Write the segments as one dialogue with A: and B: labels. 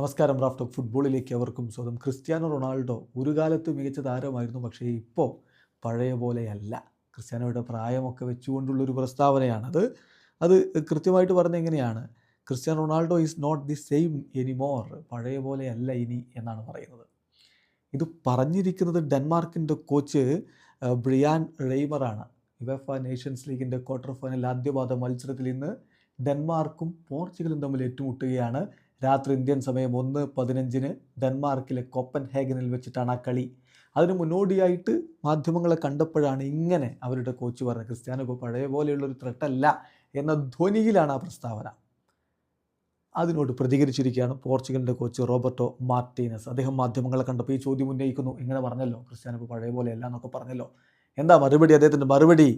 A: നമസ്കാരം raft of ഫുട്ബോളിലേക്ക് അവർക്കും സ്വന്തം. ക്രിസ്ത്യാനോ റൊണാൾഡോ ഒരു കാലത്ത് മികച്ച താരമായിരുന്നു പക്ഷേ ഇപ്പോൾ പഴയ പോലെയല്ല. ക്രിസ്ത്യാനോയുടെ പ്രായമൊക്കെ വെച്ചുകൊണ്ടുള്ളൊരു പ്രസ്താവനയാണത്. അത് കൃത്യമായിട്ട് പറഞ്ഞ എങ്ങനെയാണ്? Cristiano Ronaldo is not the same anymore പഴയ പോലെയല്ല ഇനി എന്നാണ് പറയുന്നത്. ഇത് പറഞ്ഞിരിക്കുന്നത് ഡെൻമാർക്കിന്റെ കോച്ച് ബ്രിയാൻ റെയ്മറാണ്. യുവഫ നേഷൻസ് ലീഗിന്റെ ക്വാർട്ടർ ഫൈനൽ ആദ്യപാദ മത്സരത്തിൽ ഇന്ന് ഡെൻമാർക്കും പോർച്ചുഗലും തമ്മിൽ ഏറ്റുമുട്ടുകയാണ്. രാത്രി ഇന്ത്യൻ സമയം ഒന്ന് പതിനഞ്ചിന് ഡെൻമാർക്കിലെ കൊപ്പൻ ഹേഗനിൽ വെച്ചിട്ടാണ് ആ കളി. അതിന് മുന്നോടിയായിട്ട് മാധ്യമങ്ങളെ കണ്ടപ്പോഴാണ് ഇങ്ങനെ അവരുടെ കോച്ച് പറഞ്ഞത് ക്രിസ്ത്യാനോ ഇപ്പോൾ പഴയ പോലെയുള്ളൊരു ത്രെട്ടല്ല എന്ന ധ്വനിയിലാണ് ആ പ്രസ്താവന. അതിനോട് പ്രതികരിച്ചിരിക്കുകയാണ് പോർച്ചുഗലിന്റെ കോച്ച് റോബർട്ടോ മാർട്ടീനസ്. അദ്ദേഹം മാധ്യമങ്ങളെ കണ്ടപ്പോൾ ഈ ചോദ്യം ഉന്നയിക്കുന്നു. ഇങ്ങനെ പറഞ്ഞല്ലോ ക്രിസ്ത്യാനോ ഇപ്പോൾ പഴയ പോലെയല്ല എന്നൊക്കെ പറഞ്ഞല്ലോ. എന്താ മറുപടി? അദ്ദേഹത്തിന്റെ മറുപടി.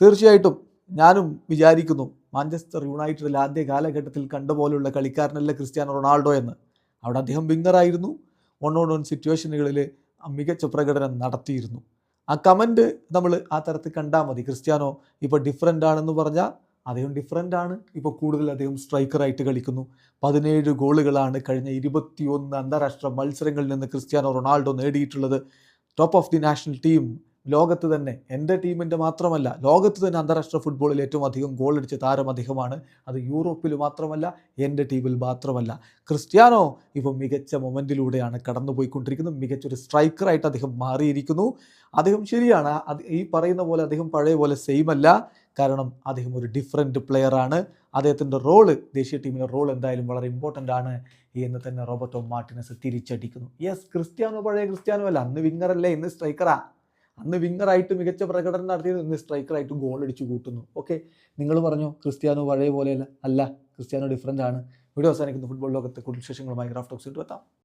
A: തീർച്ചയായിട്ടും ഞാനും വിചാരിക്കുന്നു മാഞ്ചസ്റ്റർ യുണൈറ്റഡിൽ ആദ്യ കാലഘട്ടത്തിൽ കണ്ട പോലുള്ള കളിക്കാരനല്ല ക്രിസ്ത്യാനോ റൊണാൾഡോ എന്ന്. അവിടെ അദ്ദേഹം വിങ്ങറായിരുന്നു വൺ ഓൺ വൺ സിറ്റുവേഷനുകളിൽ മികച്ച പ്രകടനം നടത്തിയിരുന്നു. ആ കമന്റ് നമ്മൾ ആ തരത്തിൽ കണ്ടാൽ മതി. ക്രിസ്ത്യാനോ ഇപ്പോൾ ഡിഫറെന്റ് ആണെന്ന് പറഞ്ഞാൽ അദ്ദേഹം ഡിഫറെന്റ് ആണ്. ഇപ്പോൾ കൂടുതൽ അദ്ദേഹം സ്ട്രൈക്കറായിട്ട് കളിക്കുന്നു. പതിനേഴ് ഗോളുകളാണ് കഴിഞ്ഞ ഇരുപത്തിയൊന്ന് അന്താരാഷ്ട്ര മത്സരങ്ങളിൽ നിന്ന് ക്രിസ്ത്യാനോ റൊണാൾഡോ നേടിയിട്ടുള്ളത്. Top of the national team ലോകത്ത് തന്നെ എന്റെ ടീമിന്റെ മാത്രമല്ല ലോകത്ത് തന്നെ അന്താരാഷ്ട്ര ഫുട്ബോളിൽ ഏറ്റവും അധികം ഗോൾ അടിച്ച താരം അധികമാണ് അത് യൂറോപ്പിൽ മാത്രമല്ല എന്റെ ടീമിൽ മാത്രമല്ല. ക്രിസ്ത്യാനോ ഇപ്പോൾ മികച്ച മൊമെന്റിലൂടെയാണ് കടന്നുപോയിക്കൊണ്ടിരിക്കുന്നത്. മികച്ചൊരു സ്ട്രൈക്കറായിട്ട് അദ്ദേഹം മാറിയിരിക്കുന്നു. അദ്ദേഹം ശരിയാണ് ഈ പറയുന്ന പോലെ അദ്ദേഹം പഴയ പോലെ സെയിം അല്ല. കാരണം അദ്ദേഹം ഒരു ഡിഫറെന്റ് പ്ലെയറാണ് അദ്ദേഹത്തിന്റെ റോൾ ദേശീയ ടീമിന്റെ റോൾ എന്തായാലും വളരെ ഇമ്പോർട്ടന്റ് ആണ് എന്ന് തന്നെ റോബർട്ടോ മാർട്ടിനസ് തിരിച്ചടിക്കുന്നു. യെസ് ക്രിസ്ത്യാനോ പഴയ ക്രിസ്ത്യാനോ അല്ല അന്ന് വിങ്ങറല്ലേ ഇന്ന് സ്ട്രൈക്കറാ അന്ന് വിങ്ങറായിട്ട് മികച്ച പ്രകടനം നടത്തിയത് ഇന്ന് സ്ട്രൈക്കറായിട്ട് ഗോൾ അടിച്ചു കൂട്ടുന്നു. ഓക്കെ നിങ്ങൾ പറഞ്ഞു ക്രിസ്ത്യാനോ പഴയ പോലെയല്ല? അല്ല ക്രിസ്ത്യാനോ ഡിഫറന്റ് ആണ്. വീഡിയോ അവസാനിക്കുന്ന. ഫുട്ബോൾ ലോകത്തെ കൂടുതൽ വിശേഷങ്ങളുമായി ഗ്രാഫ്റ്റോക്സ് എത്താം.